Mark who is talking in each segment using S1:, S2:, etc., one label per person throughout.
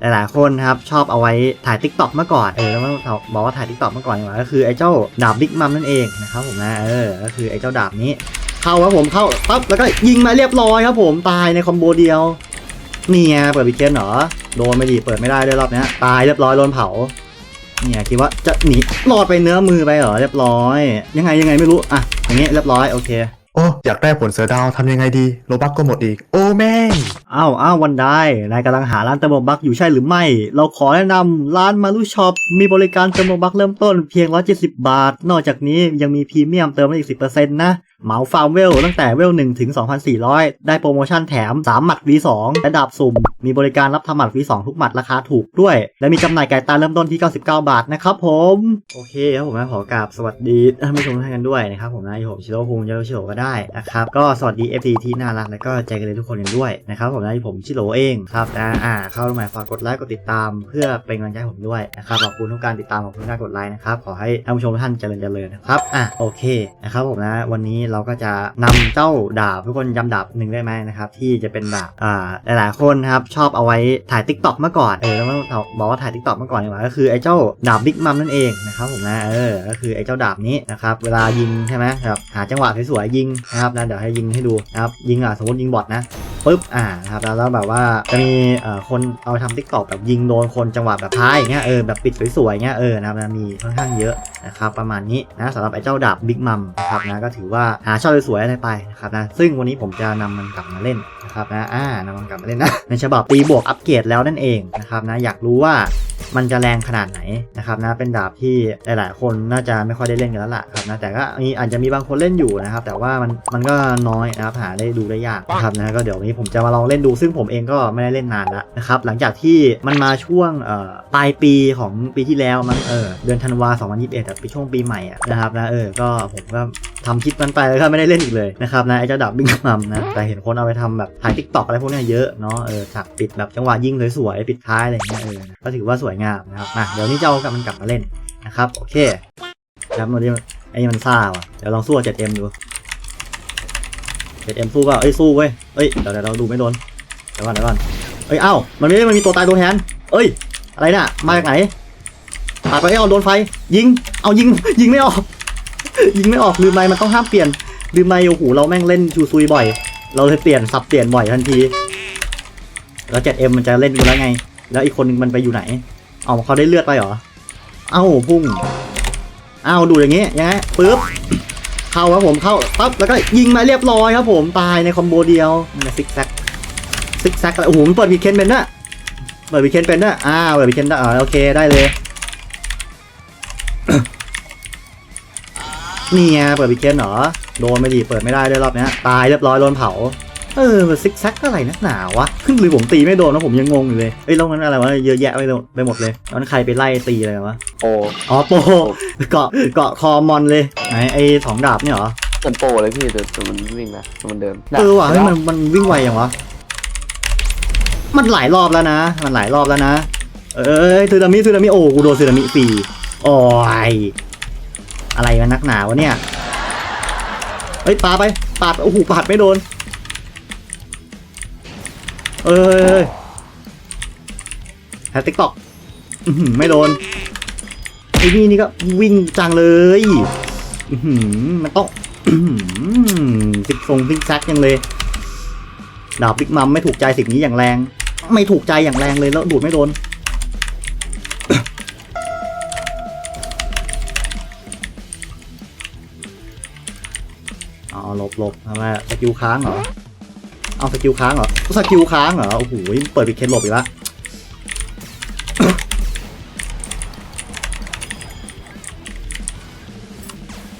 S1: หลายๆคนครับชอบเอาไว้ถ่ายทิกตอกเมื่อก่อนเออแล้วก็บอกว่าถ่ายทิกตอกเมื่อก่อนกว่าก็คือไอ้เจ้าดาบบิ๊กมัมนั่นเองนะครับผมนะเออก็คือไอ้เจ้าดาบนี้ เข้าครับผมเข้าปั๊บแล้วก็ยิงมาเรียบร้อยครับผมตายในคอมโบเดียวเนี่ไงเปิดวิเกนเหรอโดนไม่ดีเปิดไม่ได้ด้วยรอบนี้ตายเรียบร้อยโดนเผาเนี่ยคิดว่าจะหนีรอดไปเนื้อมือไปเหรอเรียบร้อย ยังไงยังไงไม่รู้อะอย่างเงี้ยเรียบร้อยโอเค
S2: โอ้อยากได้ผลเสือดาวทำยังไงดีโลบักก็หมดอีก โอ้แม่ง
S1: อ้าวอ้าววันได้นายกำลังหาร้านเติมโลบักอยู่ใช่หรือไม่ เราขอแนะนำร้านมารุช็อปมีบริการเติมโลบักเริ่มต้นเพียง 170 บาท นอกจากนี้ยังมีพรีเมียมเติมได้อีก 10%นะเหมาฟาร์มเวลตั้งแต่เวล1ถึง 2,400 ได้โปรโมชั่นแถม 3 หมัด V2 และดาบสุ่ม มีบริการรับทำหมัด V2 ทุกหมัดราคาถูกด้วย และมีจำหน่ายไก่ตาเริ่มต้นที่ 99 บาทนะครับผม โอเคครับผมขอกราบสวัสดีท่านผู้ชมทุกท่านกันด้วยนะครับผมนะยู่ผมชิโร่คุงยาโรชิโร่ก็ได้นะครับ ก็สวัสดี FT ที่น่ารักและก็ใจกันเลยทุกคนกันด้วยนะครับผมนะผมชิโร่เองครับนะอ่าเข้ามาฝากกดไลค์กดติดตาม เพื่อเป็นกำลังใจผมด้วยนะครับขอบคุณทุกการติดตามขอบคุณกการกดไลค์นะครับขอให้ท่านผู้ชมทุกท่านเจริญเจริญนะครับอะโอเคนะครับผมนะวันนี้เราก็จะนำเจ้าดาบทุกคนจำดาบหนึ่งได้ไหมนะครับที่จะเป็นดาบอ่าหลายๆคนครับชอบเอาไว้ถ่ายทิกต็อกเมื่อก่อนเออแล้วก็บอกว่าถ่ายทิกต็อกเมื่อก่อนดีกว่าก็คือไอ้เจ้าดาบบิ๊กมัมนั่นเองนะครับผมนะเออก็คือไอ้เจ้าดาบนี้นะครับเวลายิงใช่ไหมแบบหาจังหวะสวยๆยิงนะครับนะเดี๋ยวให้ยิงให้ดูนะครับยิงอะสมมติยิงบอทนะปุ๊บอ่านะครับแล้วแบบว่าจะมีเอ่อคนเอาทำทิกตอกแบบยิงโดนคนจังหวะแบบท้ายอย่างเงี้ยเออแบบปิดสวยๆเงี้ยเออนะครับมีค่อนข้างเยอะ นะครับประมาณนี้นะสำหรับไอ้เจ้าดาบบิ๊กมัมนะครับนะก็ถือว่าหาชอสวยๆอะไรไปนะครับนะซึ่งวันนี้ผมจะนำมันกลับมาเล่นนะครับนะอ่านำมันกลับมาเล่นนะในฉบับตีบวกอัปเกรดแล้วนั่นเองนะครับนะอยากรู้ว่ามันจะแรงขนาดไหนนะครับนะเป็นดาบที่หลาย ๆ คนน่าจะไม่ค่อยได้เล่นกันแล้วล่ะครับนะแต่ก็มีอาจจะมีบางคนเล่นอยู่นะครับ แต่ว่ามันมันก็น้อยนะครับหาได้ดูได้ยากนะครับนะก็เดี๋ยววันนี้ผมจะมาลองเล่นดู ซึ่งผมเองก็ไม่ได้เล่นนานแล้วนะครับหลังจากที่มันมาช่วงปลายปีของปีที่แล้วมั้งเออเดือนธันวา2021แต่ปีช่วงปีใหม่อะนะครับนะเออก็ผมก็ทำคลิปมันไปแล้วก็ไม่ได้เล่นอีกเลยนะครับนะไอ้เจ้าดาบบิ๊กมัมนะแต่เห็นคนเอาไปทำแบบถ่ายทิกตอกอะไรพวกนี้เยอะเนาะเออฉากปิดแบบจังหวะยิงสวยๆปิดท้ายอะไรอย่างเงี้ยเออก็ถือว่าสวยงามนะครับมาเดี๋ยวนี้จะเอากลับมันกลับมาเล่นนะครับโอเคครับวันนี้ไอ้นี่มันซ่าว่ะเดี๋ยวลองสู้กับ 7M ดู 7M สู้เปล่าเอ้ยสู้เว้ยเอ้ยเดี๋ยวเดี๋ยวเราดูไม่โดนเดี๋ยวก่อนเดี๋ยวก่อนเอ้ยเอ้ามันไม่ได้มันมีตัวตายตัวแทนเอ้ยอะไรน่ะมาจากไหนปาดไปเอาโดนไฟยิง เอายิงยิงไม่ออก ยิงไม่ออกลืมไมค์มันต้องห้ามเปลี่ยนลืมไมค์โอ้โหเราแม่งเล่นชูซุยบ่อย เราเลยเปลี่ยนสับเปลี่ยนบ่อยทันที แล้ว 7M มันจะเล่นกูแล้วไง แล้วอีกคนนึงมันไปอยู่ไหน เอาเขาได้เลือดไปเหรอ เอ้าพุ่งเอ้าดูอย่างงี้ยังไงปึ๊บเข้าครับผมเข้าปั๊บแล้วก็ยิงมาเรียบร้อยครับผมตายในคอมโบเดียวมันซิกแซกซิกแซกอะไรโอ้โหมันเปิดวีเคนเป็นนะเปิดวีเคนเป็นนะอ่าวเปิดวีเคนได้อ่าโอเคได้เลย นี่ไงเปิดวีเคนเหรอ โดนไม่ดีเปิดไม่ได้ด้วยรอบเนี้ยตายเรียบร้อยโดนเผา เออมันซิกแซกอะไรนักหนาวะหรือผมตีไม่โดนนะผมยังงงอยู่เลยเอ้ยแล้วมันอะไรวะเยอะแยะไปหมดไปหมดเลยแล้วมันใครไปไล่ตีอะไรวะ
S3: โปร
S1: อ๋อโปเกาะเกาะคอมอนเลยไหนไอ้สองดาบเนี่ยเหรอ
S3: ผมโปรเลยพี่แต่แต่มันวิ่งนะแต่มันเดิน
S1: เออว่ะเฮ้ยมันมันวิ่งไวอย่างวะมันหลายรอบแล้วนะ มันหลายรอบแล้วนะ เอ้ยซูนามิซูนามิโอ้กูโดนซูนามิฟรีโอ้ย อะไรกันนักหนาวะเนี่ยเฮ้ยปาไปปาดโอ้โหปาดไม่โดน เอ้ยแฮตติ๊กตอกไม่โดนไอ้นี่นี่ก็วิ่งจังเลยมันต้องอื้อหือซิกทรงซิกแซกยังเลยดาบบิ๊กมัมไม่ถูกใจสิ่งนี้อย่างแรง ไม่ถูกใจอย่างแรงเลยแล้วดูดไม่โดน หลบทำไมสกิลค้างเหรอ เอาสกิลค้างเหรอสกิลค้างเหรอ โอ้โห เปิดปิดเคนหลบอีกแล้ว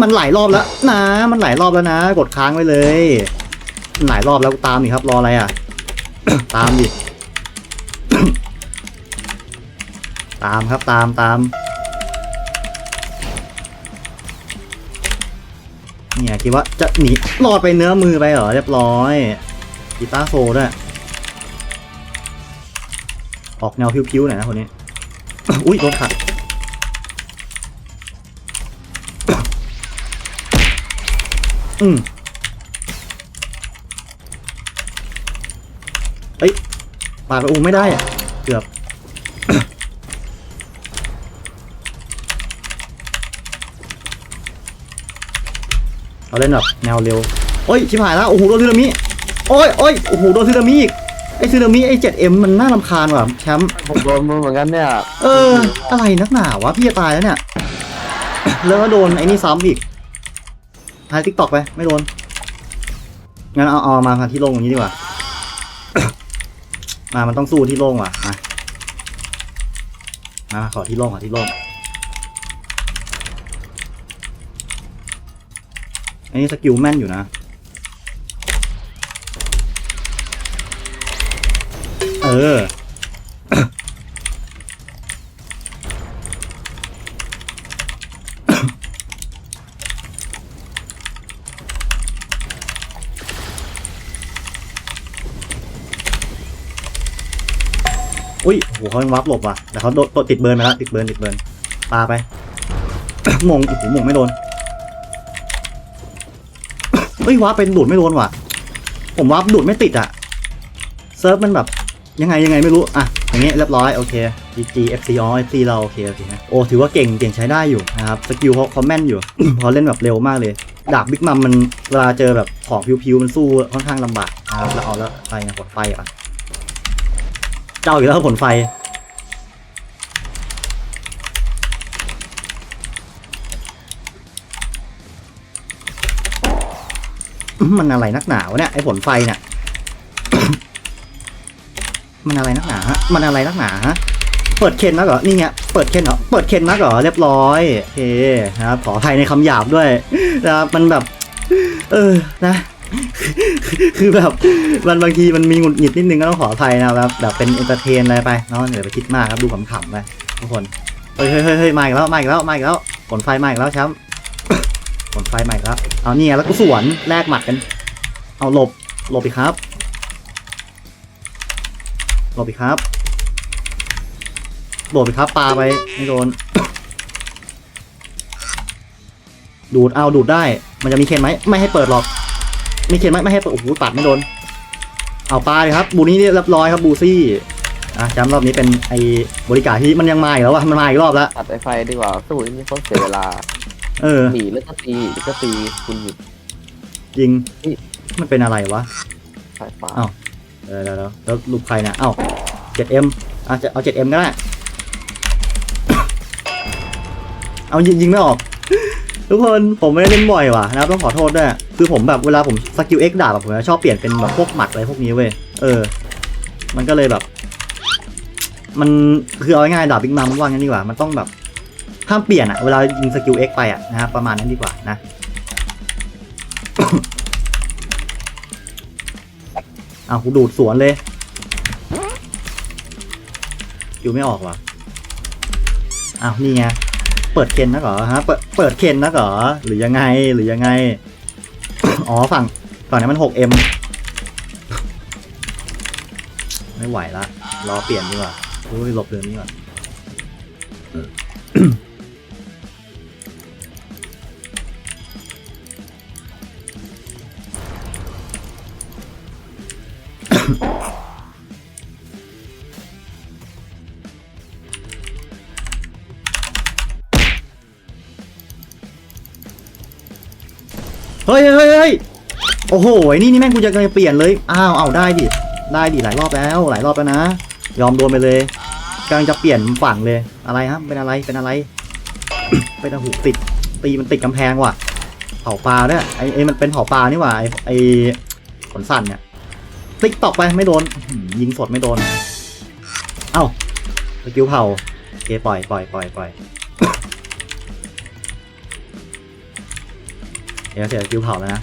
S1: มันหลายรอบแล้วนะ มันหลายรอบแล้วนะ กดค้างไว้เลย หลายรอบแล้วตามดิครับ รออะไรอะ ตามดิ ตามครับ ตามตาม เนี่ยคิดว่าจะหนีรอดไปเนื้อมือไปเหรอเรียบร้อยกีตาร์โซด้วย ออกแนวพิ้วๆหน่อยนะคนนี้ อุ้ยโดนขัดอืมเอ้ยปาดไปอูไม่ได้อะเกือบ เราเล่นแบบแนวเร็วโอ้ยชิบหายแล้วโอ้โหโดนซึนามิโอ้ยโอ้ยโอ้โหโดนซึนามิอีกไอ้ซึนามิไอ้ 7M มันน่ารำคาญว่ะแชมป์
S3: ผมโดนมือเหมือนกันเนี่ย
S1: เออ อะไรนักหนาวะพี่จะตายแล้วเนี่ยแล้วก็โดนไอ้นี่ซ้ำอีกทายทิกตอกไปไม่โดนงั้นเอาเอามาที่โล่งอย่างนี้ดีกว่ามามันต้องสู้ที่โล่งว่ะมามาขอที่โล่งขอที่โล่ง อันนี้สกิลแม่นอยู่นะเออ อุ้ยโหเขายังวับหลบว่ะแต่เขาโดนโดติดเบิร์นไปแล้วติดเบิร์นติดเบิร์นปาไป มงโอ้โหมงไม่โดน ฮ้ยวับเป็นดูดไม่โดนว่ะ ผมวับดูดไม่ติดอะเซิร์ฟมันแบบยังไงยังไงไม่รู้อะอย่างเงี้ยเรียบร้อยโอเค GG FC อ๋อ FC เราโอเคโอเคนะโอ้ถือว่าเก่งเก่งใช้ได้อยู่นะครับสกิลเขาเขาแม่นอยู่เขาเล่นแบบเร็วมากเลยดาบบิ๊กมัมมันเวลาเจอแบบของพิวๆมันสู้ค่อนข้างลำบากนะครับแล้วเอาแล้วไฟนะกดไฟอะเจ้าอีกแล้วผลไฟ มันอะไรนักหนาวเนี่ยไอ้ผลไฟเนี่ยมันอะไรนักหนาฮะมันอะไรนักหนาฮะเปิดเคนนักเหรอนี่ไงเปิดเคนเหรอเปิดเคนนักเหรอเรียบร้อยโอเคนะครับขออภัยในคำหยาบด้วยนะครับมันแบบ เออนะคือแบบมันบางทีมันมีหงุดหงิดนิดนึงก็ต้องขออภัยนะครับแบบเป็นเอนเตอร์เทนอะไรไปเนาะอย่าไปคิดมากครับดูขำๆไปทุกคนเฮ้ยเฮ้ยเฮ้ยมาอีกแล้วมาอีกแล้วมาอีกแล้วผลไฟมาอีกแล้วแชมป์ ผลไฟมาอีกแล้วเอาเนี่ยแล้วก็สวนแลกหมัดกัน เอาหลบหลบอีกครับหลบอีกครับหลบอีกครับปลาไปไม่โดน ดูดเอาดูดได้ มันจะมีเคนไหมไม่ให้เปิดหรอก มีเคนไหมไม่ให้เปิดโอ้โหปัดไม่โดน เอาปลาเลยครับ บูนี่เรียบร้อยครับบูซี่อะจำรอบนี้เป็นไอ้บริการที่มันยังมาอีกแล้ววะมันมาอีกรอบแล้ว
S3: ตัดไฟไฟดีกว่าสู้นี่เขาเสียเวลา
S1: เออ
S3: หนีแล้วก็ตีแล้วก็ตีคุณหยุด
S1: จริง
S3: นี่
S1: มันเป็นอะไรวะ
S3: สายฟ้า
S1: อ้าว เดี๋ยวเดี๋ยวเดี๋ยวแล้วลูกใครเนี่ยเอ้า 7M อะจะเอา 7M ก็ได้ เอายิงยิงไม่ออก ทุกคนผมไม่ได้เล่นบ่อยว่ะนะครับต้องขอโทษด้วย คือผมแบบเวลาผมสกิล X ดาบแบบผมจะชอบเปลี่ยนเป็นแบบพวกหมัดอะไรพวกนี้เว้ย เออ มันก็เลยแบบ มันคือเอาง่ายๆดาบบิ๊กมัมว่างั้นดีกว่า มันต้องแบบ ห้ามเปลี่ยนอะเวลายิงสกิล X ไปอะนะครับประมาณนั้นดีกว่านะเอากูดูดสวนเลย อยู่ไม่ออกว่ะอ้าวนี่ไงเปิดเคนนะเหรอฮะ เปิดเปิดเคนนะเหรอหรือยังไงหรือยังไง อ๋อฝั่งฝั่งนั้นมัน 6M ไม่ไหวละรอเปลี่ยนดีกว่าอุ้ยหลบเดือนนี้ก่อน ยเฮ้ยเฮ้ยโอ้โหนี่นี่แม่งกูจะเปลี่ยนเลย อ้าวเอาได้ดิ ได้ดิหลายรอบแล้ว หลายรอบแล้วนะ ยอมโดนไปเลยกำลังจะเปลี่ยนฝั่งเลย อะไรฮะเป็นอะไร เป็นอะไร เป็นหูติด ตีมันติดกำแพงว่ะ เผาปลาด้วยไอ้ไอ้มันเป็นเผาปลานี่หว่า ไอ้ไอ้ขนสั่นเนี่ย ติ๊กตอกไปไม่โดน ยิงสดไม่โดน เอ้าสกิลเผาโอเคปล่อยปล่อยปล่อยปล่อย เดี๋ยวเสียสกิลเผาแล้วนะ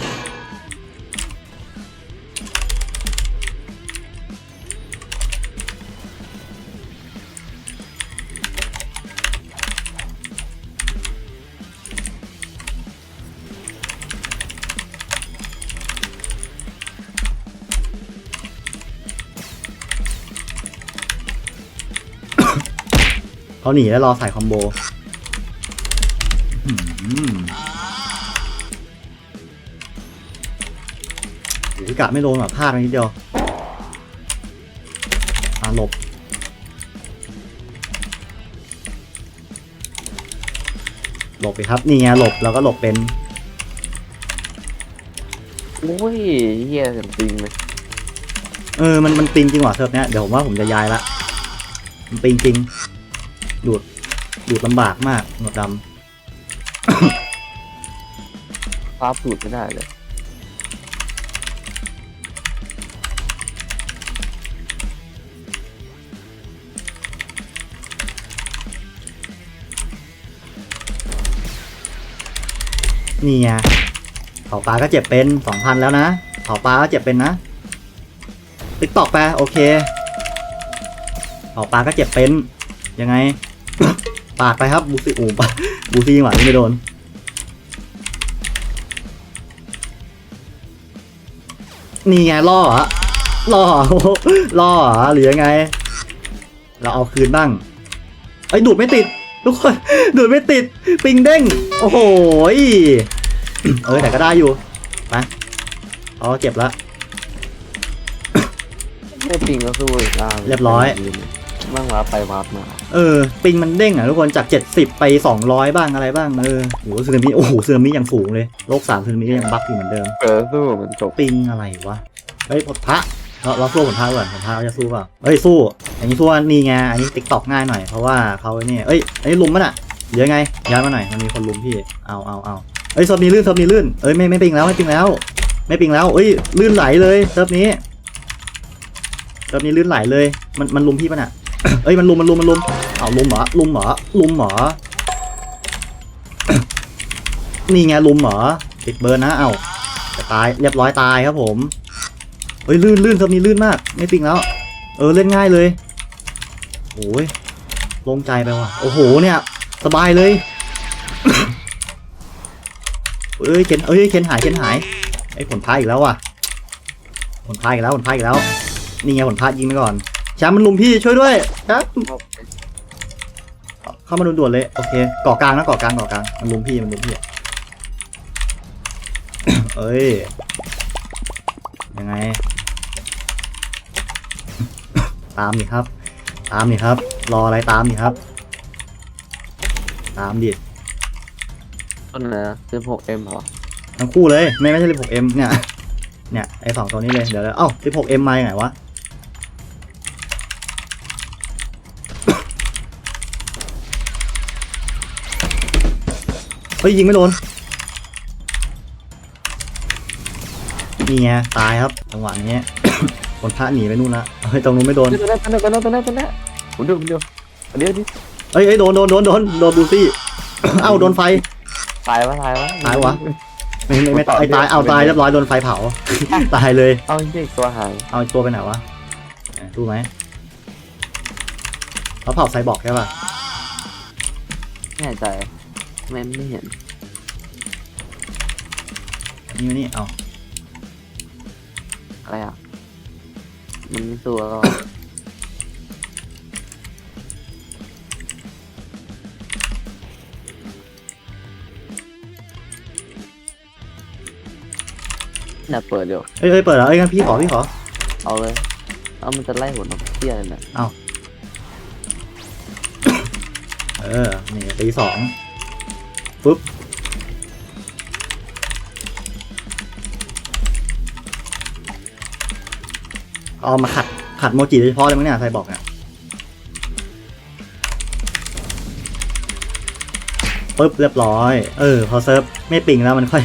S1: เขาหนีแล้วรอใส่คอมโบ อื้อหือโอ้ยกะไม่โดนแบบพลาดไปนิดเดียวอ่าหลบหลบไปครับนี่ไงหลบแล้วก็หลบเป็น
S3: โอ้ยเฮียจริงๆเลย
S1: เออมันมันปิงจริงว่ะเซิร์ฟเนี้ยเดี๋ยวผมว่าผมจะย้ายละมันปิงจริงดูดดูดลำบากมากหนวดด
S3: ภาพสูตรไม่ได้เลย
S1: นี่ไงเผาปลาก็เจ็บเป็นสองพันแล้วนะเผาปลาก็เจ็บเป็นนะติ๊กตอกไปโอเคเผาปลาก็เจ็บเป็น ยังไง ปาดไปครับบูซี่อูปะบูซี่หวานไม่โดนนี่ไงล่อหรอล่อหรอล่อหรือยังไง เราเอาคืนบ้างไอ้ดูดไม่ติด ทุกคนดูดไม่ติดปิงเด้ง โอ้โหยเออแต่ก็ได้อยู่ไปอ๋อเจ็บแล้ว
S3: ไม่ปิงก็สู้อีกอะ
S1: เรียบร้อย
S3: มั่งรับไปวัดมา
S1: เออปิงมันเด้งอะทุกคนจาก 70 ไป 200 บ้างอะไรบ้างเออโหสึนามิโอ้โหสึนามิอย่างสูงเลยโลกสามสึนามิก็ยังบั๊กอยู่เหมือนเดิม
S3: เออสู้มันจบ
S1: ปิงอะไรวะเฮ้ยผลพระ เราเราสู้ผลพระก่อนผลพระเราจะสู้เปล่าเฮ้ยสู้อย่างนี้สู้นี่ไงอันนี้ติ๊กตอกง่ายหน่อยเพราะว่าเขาไอ้นี่เอ้ยอันนี้ลุมมันอะเดี๋ยวไงย้ายมาหน่อยมันมีคนลุมพี่เอาเอาเอาเอ้ยเซิร์ฟนี้ลื่นเซิร์ฟนี้ลื่นเอ้ยไม่ไม่ปิงแล้วไม่ปิงแล้ว ไม่ปิงแล้วเอ้ยลื่นไหลเลยเซิร์ฟนี้เซิร์ฟนี้ลื่นไหลเลย มันมันลุมพี่ปะน่ะเอ้ยมันลุมมันลุมมันลุมเอาลุมเหรอลุมเหรอลุมเหรอนี่ไงลุมเหรอติดเบิร์นนะเอาจะตายเรียบร้อยตายครับผม เฮ้ยลื่นลื่นเซิร์ฟนี้ลื่นมาก ไม่ปิงแล้ว เออเล่นง่ายเลยโอ้ยลงใจไปว่ะ โอ้โหเนี่ย สบายเลยเอ้ยเข็นเอ้ยเข็นหายเข็นหายไอ้ผลพายอีกแล้วว่ะผลพายอีกแล้วผลพายอีกแล้ว นี่ไงผลพายยิงไปก่อนแชมป์มันลุมพี่ช่วยด้วยครับเข้ามาด่วนๆเลยโอเคก่อกลางนะก่อกลางก่อกลางมันลุมพี่มันลุมพี่เอ้ยยังไง ตามดิครับ ตามดิครับ รออะไรตามดิครับ ตามดิ
S3: ต้นนะสิบหกเอ็มเหรอ
S1: ทั้งคู่เลย ไม่ไม่ใช่ 16M เนี่ย เนี่ย ไอสองตัวนี้เลย เดี๋ยวเดี๋ยวเอ้า 16M มาอย่างไงวะ เฮ้ย ยิงไม่โดน นี่ไง ตายครับ จังหวะนี้ คนพระหนีไปนู่นละเฮ้ยตรงนู้นไม่โดน
S3: ตัวนั้นตัวนั้นตัวนั้นตัวนั้นตัวนั้นผมดูผมดูเดียวดิ
S1: เอ้ยเอ้ยโดนโดนโดนโดนโดนบูซี่ เอ้าโดนไฟ
S3: ตายวะตายวะ
S1: ตายวะ ไม่ไม่ไม่ไอ้ตายเอาตายเรียบร้อยโดนไฟเผา ตายเลย
S3: เอาจริงๆตัวหาย
S1: เอาตัวไปไหนวะดูไหมเขาเผาไซบอร์กใช่ป่ะ
S3: แน่ใจไม่ไม่เห็น
S1: นี่มานี่เอา
S3: อะไรอะ มันไม่สู้แล้วก็น่าเปิดเดี๋ยว
S1: เอ้ยเอ้ยเปิดแล้วเอ้ยงั้นพี่ขอพี่ขอ
S3: เอาเลย เอามันจะไล่หัวน้องเตี้ยเลยนะ
S1: เออ นี่ตีสองปุ๊บ เอามาขัดขัดโมจิโดยเฉพาะเลยมั้งเนี่ยไซบอร์กเนี่ยปุ๊บเรียบร้อย เออ พอเซิร์ฟไม่ปิงแล้วมันค่อย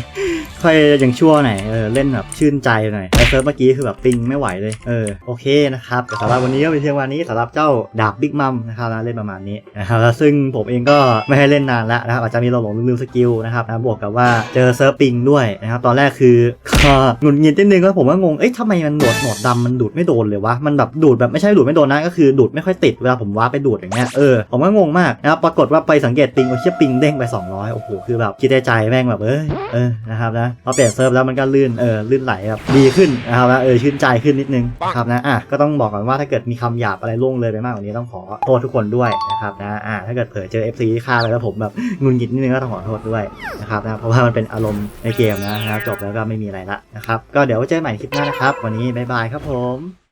S1: ค่อยยังชั่วหน่อยเออเล่นแบบชื่นใจหน่อยแต่เซิร์ฟเมื่อกี้คือแบบปิงไม่ไหวเลยเออโอเคนะครับแต่สำหรับวันนี้ก็เป็นเพียงวันนี้สำหรับเจ้าดาบบิ๊กมัมนะครับนะเล่นประมาณนี้นะครับแล้วซึ่งผมเองก็ไม่ให้เล่นนานแล้วนะครับอาจจะมีเราหลงลืมสกิลนะครับนะบวกกับว่าเจอเซิร์ฟปิงด้วยนะครับตอนแรกคือก็หงุดหงิดนิดนึงก็ผมก็งงเอ๊ะทำไมมันหนวดหนวดดำมันดูดไม่โดนเลยวะมันแบบดูดแบบไม่ใช่ดูดไม่โดนนะก็คือดูดไม่ค่อยติดเวลาผมว้าไปดูดอย่างเงี้ยเออผมก็งงมากนะครับปรากฏว่าไปสังเกตปิงโอเชียปิงเด้งไป 200โอ้โหคือแบบคิดในใจแม่งแบบเอ้ยเออนะครับนะพอเปลี่ยนเซิร์ฟแล้วมันก็ลื่นเออลื่นไหลครับดีขึ้นนะครับแล้วเออชื่นใจขึ้นนิดนึงครับนะอะก็ต้องบอกก่อนว่าถ้าเกิดมีคำหยาบอะไรล่วงเลยไปมากกว่านี้ต้องขอโทษทุกคนด้วยนะครับนะอะถ้าเกิดเผลอเจอ FC ที่ฆ่าไปแล้วผมแบบงุนงิดนิดนึงก็ต้องขอโทษด้วยนะครับนะเพราะว่ามันเป็นอารมณ์ในเกมนะนะครับจบแล้วก็ไม่มีอะไรละนะครับก็เดี๋ยวไว้เจอกันใหม่คลิปหน้านะครับ วันนี้บ๊ายบายครับผม